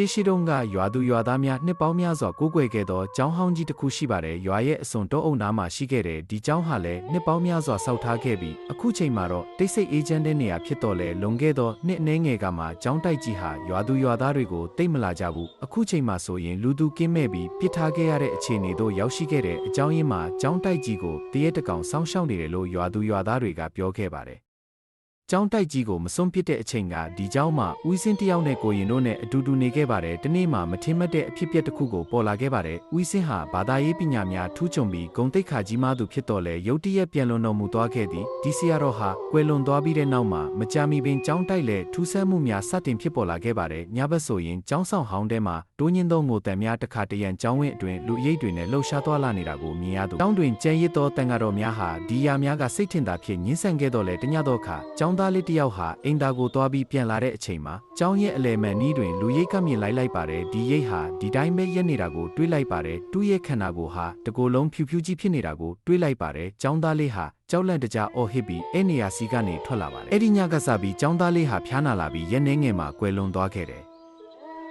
ရှေးရှိတုန်းကရွာသူရွာသားများနှစ်ပေါင်းများစွာကိုးကွယ်ခဲ့သောကျောင်းဟောင်းကြီးတစ်ခုရှိပါတယ်ရွာရဲ့အစွန်တောအုပ်နားမှာရှိခဲ့တဲ့ဒီကျောင်းဟာလည်းနှစ်ပေါင်းများစွာဆောက်ထားခဲ့ပြီးအခုချိန်မှာတော့တိတ်ဆိတ်အေးချမ်းတဲ့နေရာဖြစ်တော်လဲလွန်ခဲ့သောနှစ်အနည်းငယ်ကမှကျောင်းတိုက်ကြီးဟာရွာသူရွာသားတွေကိုတိတ်မလာကြဘူးအခုချိန်မှာဆိုရင်လူသူကင်းမဲ့ပြီးပြစ်ထားခဲ့ရတဲ့အခြေအနေတို့ရောက်ရှိခဲ့တဲ့အကြောင်းရင်းမှာကျောင်းတိုက်ကြီးကိုတရက်တကောင်စောင်းရှောက်နေတယ်လို့ရွာသူရွာသားတွေကပြောခဲ့ပါတယ် ကျောင်းတိုက်ကြီးကိုမစွန့်ပစ်တဲ့အချိန်ကဒီကျောင်းမှာဦးစင်းတယောက်နဲ့ကိုရင်တို့နဲ့အတူတူနေခဲ့ပါတယ်။တနေ့မှမထင်မှတ်တဲ့အဖြစ်အပျက်တစ်ခုကိုပေါ်လာခဲ့ပါတယ်။ဦးစင်းဟာဘာသာရေးပညာများထူးချွန်ပြီးဂုံတိတ်ခါကြီးမားသူဖြစ်တော်လဲရုတ်တရက်ပြန်လွန်တော်မူသွားခဲ့သည်။ဒီဆရာတော်ဟာကွယ်လွန်သွားပြီးတဲ့နောက်မှာမကြာမီပင်ကျောင်းတိုက်လဲထူးဆန်းမှုများစတင်ဖြစ်ပေါ်လာခဲ့ပါတယ်။ညဘက်ဆိုရင်ကျောင်းဆောင်ဟောင်းထဲမှာတိုးညင်းသောငိုတံများတစ်ခါတရံကျောင်းဝင်းအတွင်းလူရိပ်တွေနဲ့လှုပ်ရှားသွားလာနေတာကိုမြင်ရသူ။ကျောင်းတွင်ကျန်းရစ်သောတန်ဃာတော်များဟာဒီယာများကစိတ်ထင်သာဖြင့်ညှင်းဆန်ခဲ့တော်လဲတညတော့ခါကျောင်းသားလေးတစ်ယောက်ဟာအိမ်သာကိုသွားပြီးပြန်လာတဲ့အချိန်မှာကျောင်းရဲ့အလယ်မှန်နီးတွင်လူရိပ်ကမြင်လိုက်လိုက်ပါတယ်ဒီရိပ်ဟာဒီတိုင်းပဲရက်နေတာကိုတွေးလိုက်ပါတယ်တူးရဲ့ခန္ဓာကိုယ်ဟာတကိုယ်လုံးဖြူဖြူကြီးဖြစ်နေတာကိုတွေးလိုက်ပါတယ်ကျောင်းသားလေးဟာကြောက်လန့်တကြားအော်ဟစ်ပြီးအဲ့နေရာစီကနေထွက်လာပါတယ်အဲ့ဒီညကစပြီးကျောင်းသားလေးဟာဖျားနာလာပြီးရက်နေငယ်မှာကွယ်လွန်သွားခဲ့တယ်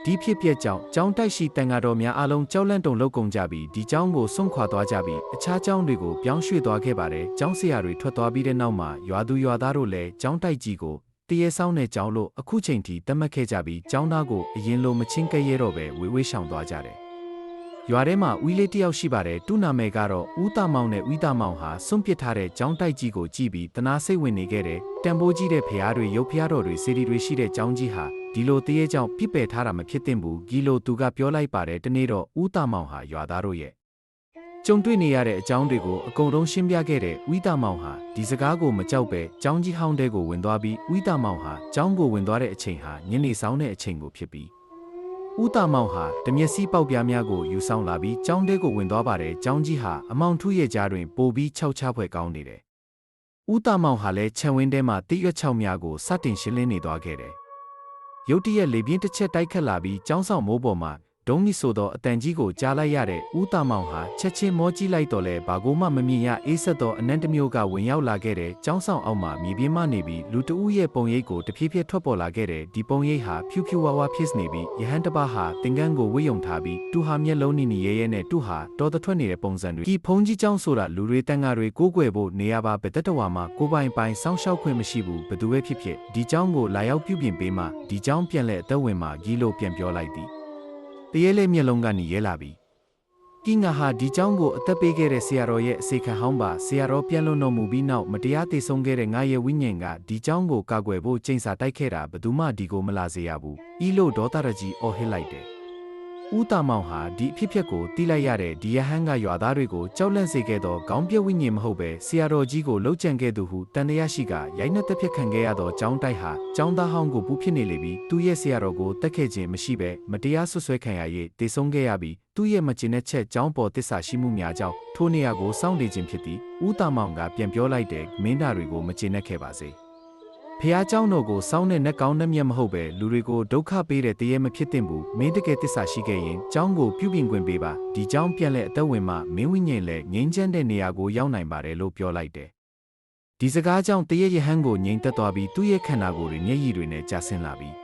ဒီဖြစ်ပျက်ကြောင့်ကျောင်းတိုက်ရှိတန်ဃာတော်များအားလုံးကြောက်လန့်တုန်လှုပ်ကုန်ကြပြီးဒီကျောင်းကိုစွန့်ခွာသွားကြပြီးအခြားကျောင်းတွေကိုပြောင်းရွှေ့သွားခဲ့ပါတယ်။ကျောင်းဆရာတွေထွက်သွားပြီးတဲ့နောက်မှာရွာသူရွာသားတို့လည်းကျောင်းတိုက်ကြီးကိုတရေဆောင်တဲ့ကျောင်းလို့အခုချိန်ထိတတ်မှတ်ခဲ့ကြပြီးကျောင်းသားကိုအရင်လိုမချင်းကဲရဲတော့ပဲဝေဝေးရှောင်သွားကြတယ်။ ရွာထဲမှာဦးလေးတယောက်ရှိပါတယ်သူ့နာမည်ကတော့ဦးတာမောင်နဲ့ဦးတာမောင်ဟာစွန့်ပစ်ထားတဲ့ကျောင်းတိုက်ကြီးကိုကြည့်ပြီးတနာစိတ်ဝင်နေခဲ့တယ်တန်ဖိုးကြီးတဲ့ဖရားတွေရုပ်ဖရားတော်တွေစေတီတွေရှိတဲ့ကျောင်းကြီးဟာဒီလိုတရေကြောင့်ပြစ်ပယ်ထားတာမဖြစ်သင့်ဘူးဂီလိုသူကပြောလိုက်ပါတယ်တနေ့တော့ဦးတာမောင်ဟာရွာသားတို့ရဲ့ကြုံတွေ့နေရတဲ့အကြောင်းတွေကိုအကုန်လုံးရှင်းပြခဲ့တဲ့ဝိတာမောင်ဟာဒီစကားကိုမကြောက်ပဲကျောင်းကြီးဟောင်းတဲကိုဝင်သွားပြီးဝိတာမောင်ဟာကျောင်းကိုဝင်သွားတဲ့အချိန်ဟာညနေဆောင်တဲ့အချိန်ကိုဖြစ်ပြီး ဦးတာမောင်ဟာတမျက်စိပေါက်ပြားများကိုယူဆောင်လာပြီးကျောင်းတဲကိုဝင်သွားပါတယ်ကျောင်းကြီးဟာအမောင်ထုရဲ့ကြားတွင်ပိုပြီးခြောက်ချဖွယ်ကောင်းနေတယ်ဦးတာမောင်ဟာလည်းခြံဝင်းထဲမှာတိရွက်ချောက်များကိုစတင်ရှင်းလင်းနေသွားခဲ့တယ်ရုတ်တရက်လေပြင်းတစ်ချက်တိုက်ခတ်လာပြီးကျောင်းဆောင်မိုးပေါ်မှာ ဒုံးမိဆိုသောအတန်ကြီးကိုကြားလိုက်ရတဲ့ဦးတာမောင်ဟာချက်ချင်းမောကြည့်လိုက်တော့လဲဘာကိုမှမမြင်ရအေးဆက်သောအနန္တမျိုးကဝင်ရောက်လာခဲ့တဲ့ကျောင်းဆောင်အောက်မှာမြေပြင်းမနေပြီးလူတဦးရဲ့ပုံရိပ်ကိုတဖြည်းဖြည်းထွက်ပေါ်လာခဲ့တဲ့ဒီပုံရိပ်ဟာဖြူဖြူဝါဝါဖြစ်နေပြီးယဟန်တပါဟာတင်ကန်းကိုဝိယုံထားပြီးသူဟာမျက်လုံးနီနီရဲရဲနဲ့သူဟာတော်တထွက်နေတဲ့ပုံစံတွေဒီဖုံးကြီးကျောင်းဆိုတာလူတွေတန်ဃာတွေကိုးကွယ်ဖို့နေရာပါဘတတဝါမှာကိုပိုင်ပိုင်စောင်းရှောက်ခွင့်မရှိဘူးဘသူပဲဖြစ်ဖြစ်ဒီကျောင်းကိုလာရောက်ပြုပြင်ပေးမှဒီကျောင်းပြန်လဲအသက်ဝင်မှဂီလို့ပြန်ပြောလိုက်သည်တ ရေလေးမျက်လုံးကနေရဲလာပြီကင်းငါဟာဒီเจ้าကိုအသက်ပေးခဲ့တဲ့ဆရာတော်ရဲ့အစေခံဟောင်းပါဆရာတော်ပြန်လွန်တော်မူပြီးနောက်မတရားသေဆုံးခဲ့တဲ့ငါရဲ့ဝိညာဉ်ကဒီเจ้าကိုကာကွယ်ဖို့ချိန်စာတိုက်ခဲ့တာဘယ်သူမှဒီကိုမလာစေရဘူးဤလို့ဒေါသရကြီးအော်ဟစ်လိုက်တယ် ဦးတာမောင်ဟာဒီအဖြစ်ဖြစ်ကိုတီးလိုက်ရတဲ့ဒီယဟန်ကရွာသားတွေကိုကြောက်လန့်စေခဲ့သောခေါင်းပြဝိညာဉ်မဟုတ်ပဲဆရာတော်ကြီးကိုလှုပ်ကြံခဲ့သူဟုတန်တရားရှိကရိုက်နှက်သက်ဖြစ်ခံခဲ့ရသောကျောင်းတိုက်ဟာကျောင်းသားဟောင်းကိုပူဖြစ်နေလေပြီးသူရဲ့ဆရာတော်ကိုတက်ခဲ့ခြင်းမရှိပဲမတရားဆွဆွဲခံရ၍တေဆုံးခဲ့ရပြီးသူ့ရဲ့မကျင်တဲ့ချက်ကျောင်းပေါ်တစ္ဆာရှိမှုများကြောင့်ထိုနေရာကိုစောင့်နေခြင်းဖြစ်သည်ဦးတာမောင်ကပြန်ပြောလိုက်တဲ့မင်းသားတွေကိုမကျင်တဲ့ခဲ့ပါစေ ဖះเจ้าတို့ကိုစောင်းတဲ့နှက်ကောင်းနှက်မြက်မဟုတ်ပဲလူတွေကိုဒုက္ခပေးတဲ့တရေမဖြစ်သင့်ဘူးမင်းတကယ်တစ္ဆာရှိခဲ့ရင်เจ้าကိုပြုပြင်ခွင့်ပေးပါဒီเจ้าပြန်လဲအသက်ဝင်မှမင်းဝိညာဉ်လဲငြိမ်းချမ်းတဲ့နေရာကိုရောက်နိုင်ပါတယ်လို့ပြောလိုက်တယ်ဒီစကားကြောင့်တရေရဟန်းကိုငြိမ်သက်သွားပြီးသူ့ရဲ့ခန္ဓာကိုယ်တွေမျက်ရည်တွေနဲ့ကြာဆင်းလာပြီး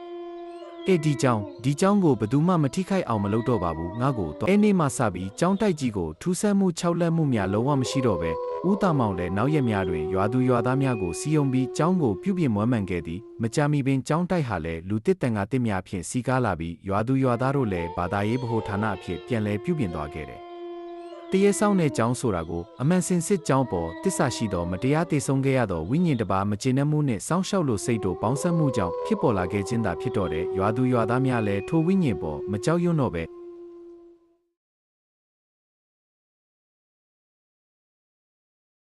အေးဒီကြောင်ဒီကြောင်ကိုဘယ်သူမှမထိခိုက်အောင်မလုပ်တော့ပါဘူးငါ့ကိုတော့အဲ့နေ့မှစပြီးကြောင်တိုက်ကြီးကိုထူးဆန်းမှု၆လက်မှုများလုံးဝမရှိတော့ပဲဥတာမောင်လည်းနောက်ရက်များတွင်ရွာသူရွာသားများကိုစီယုံပြီးကြောင်းကိုပြုပြင်မွမ်းမံခဲ့သည်မကြာမီပင်ကြောင်းတိုက်ဟာလည်းလူတစ်တန်ကတစ်များဖြင့်စီကားလာပြီးရွာသူရွာသားတို့လည်းဘာသာရေးဗဟိုဌာနအဖြစ်ပြန်လည်ပြုပြင်သွားခဲ့တယ် တရေဆောင်တဲ့ကျောင်းဆိုတာကိုအမှန်စင်စစ်ကျောင်းပေါ်တစ္ဆာရှိသောမတရားတည်ဆုံးခဲ့ရသောဝိညာဉ်တစ်ပါးမကျေနပ်မှုနှင့်စောင့်ရှောက်လို့စိတ်တို့ပေါင်းစပ်မှုကြောင့်ဖြစ်ပေါ်လာခဲ့ခြင်းသာဖြစ်တော့တဲ့ရွာသူရွာသားများလည်းထိုဝိညာဉ်ပေါ်မကြောက်ရွံ့တော့ပဲ